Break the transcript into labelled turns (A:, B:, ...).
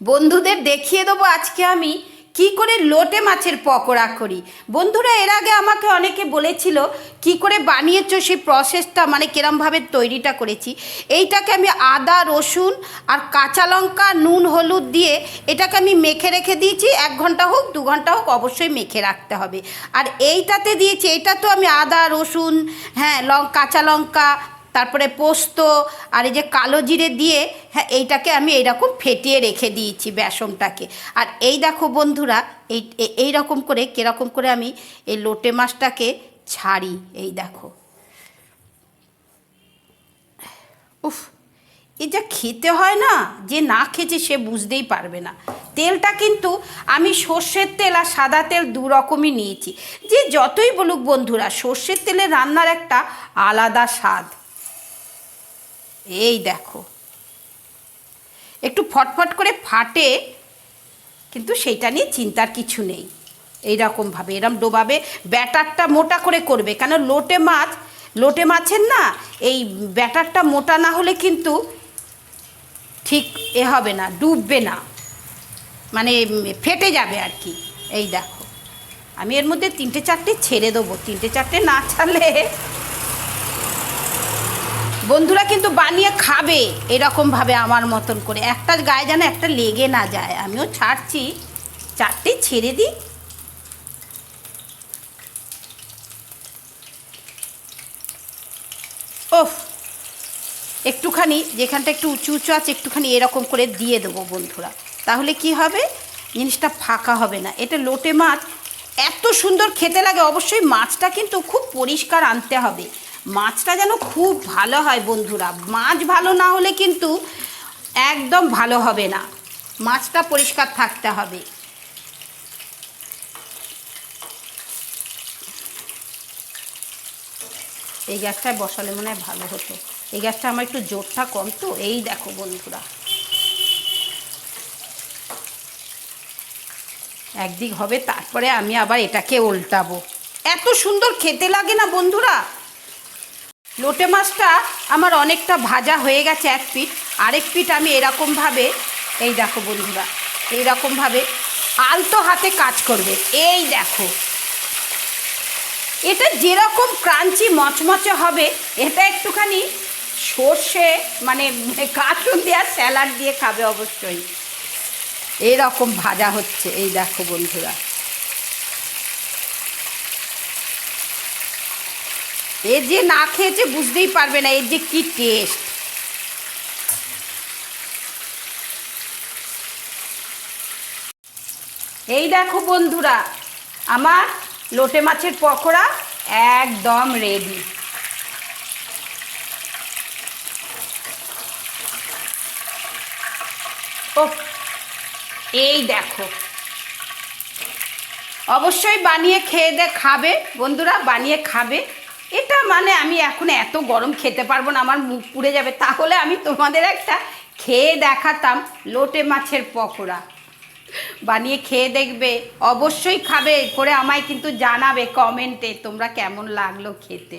A: বন্ধুদের দেখিয়ে দেবো আজকে আমি কি করে লোটে মাছের পকোড়া করি। বন্ধুরা, এর আগে আমাকে অনেকে বলেছিল কি করে বানিয়েছো সেই প্রসেসটা মানে কিরমভাবে তৈরিটা করেছি। এইটাকে আমি আদা, রসুন আর কাঁচা লঙ্কা, নুন, হলুদ দিয়ে এটাকে আমি মেখে রেখে দিয়েছি। এক ঘণ্টা হোক, দু ঘণ্টা হোক, অবশ্যই মেখে রাখতে হবে। আর এইটাতে দিয়েছি এটা তো আমি আদা, রসুন হ্যাঁ লং, কাঁচা লঙ্কা তারপরে পোস্ত আর এই যে কালো জিরে দিয়ে হ্যাঁ এইটাকে আমি এইরকম ফেটিয়ে রেখে দিয়েছি বেসনটাকে। আর এই দেখো বন্ধুরা, এই এই রকম করে, কীরকম করে আমি এই লোটে মাছটাকে ছাড়ি, এই দেখো। উফ, এ যা খেতে হয় না, যে না খেয়েছে সে বুঝতেই পারবে না। তেলটা কিন্তু আমি সর্ষের তেল আর সাদা তেল দু রকমই নিয়েছি। যে যতই বলুক বন্ধুরা, সর্ষের তেলে রান্নার একটা আলাদা স্বাদ। এই দেখো। একটু ফটফট করে ফাটে, কিন্তু সেইটা নিয়ে চিন্তার কিছু নেই। এইরকমভাবে, এরম ডোবাবে, ব্যাটারটা মোটা করে করবে। কেন লোটে মাছ, লোটে মাছের না, এই ব্যাটারটা মোটা না হলে কিন্তু ঠিক এ হবে না, ডুববে না। মানে ফেটে যাবে আর কি। এই দেখো। আমি এর মধ্যে তিনটে চারটে ছেড়ে দেবো। তিনটে চারটে না ছাড়লে বন্ধুরা কিন্তু বানিয়ে খাবে এরকমভাবে আমার মতন করে। একটা গায়ে যেন একটা লেগে না যায়। আমিও ছাড়ছি। চারটে ছেড়ে দিই ওফ, একটুখানি, যেখানটা একটু উঁচু উঁচু আছে, একটুখানি এরকম করে দিয়ে দেবো বন্ধুরা। তাহলে কি হবে? জিনিসটা ফাঁকা হবে না। এটা লোটে মাছ। এত সুন্দর খেতে লাগে। অবশ্যই মাছটা কিন্তু খুব পরিষ্কার আনতে হবে। মাছটা যেন খুব ভালো হয় বন্ধুরা। মাছ ভালো না হলে কিন্তু একদম ভালো হবে না। মাছটা পরিষ্কার থাকতে হবে। এই গ্যাসটায় বসালে মনে হয় ভালো হতো। এই গ্যাসটা আমার একটু জোরটা কম তো, এই দেখো বন্ধুরা। একদিক হবে, তারপরে আমি আবার এটাকে উল্টাবো। এত সুন্দর খেতে লাগে না বন্ধুরা। লোটে মাছটা আমার অনেকটা ভাজা হয়ে গেছে এক পিঠ। আরেক পিঠ আমি এরকমভাবে, এই দেখো বন্ধুরা, এইরকমভাবে আলতো হাতে কাজ করবে। এই দেখো। এটা যেরকম ক্রাঞ্চি মচমচে হবে, এটা একটুখানি সর্ষে মানে কাঁচুন দেওয়া স্যালাড দিয়ে খাবে অবশ্যই। এরকম ভাজা হচ্ছে, এই দেখো বন্ধুরা। এ যে না খেয়েছে বুঝতেই পারবে না, এর যে কি টেস্ট এই দেখো বন্ধুরা, আমার লোটে মাছের পকোড়া একদম রেডি ও এই দেখো। অবশ্যই বানিয়ে খেয়ে দে, খাবে, বন্ধুরা বানিয়ে খাবে। এটা মানে আমি এখন এত গরম খেতে পারব না, আমার মুখ পুড়ে যাবে। তাহলে আমি তোমাদের একটা খেয়ে দেখাতাম লোটে মাছের পকোড়া। বানিয়ে খেয়ে দেখবে, অবশ্যই খাবে, করে আমায় কিন্তু জানাবে কমেন্টে তোমরা কেমন লাগল খেতে।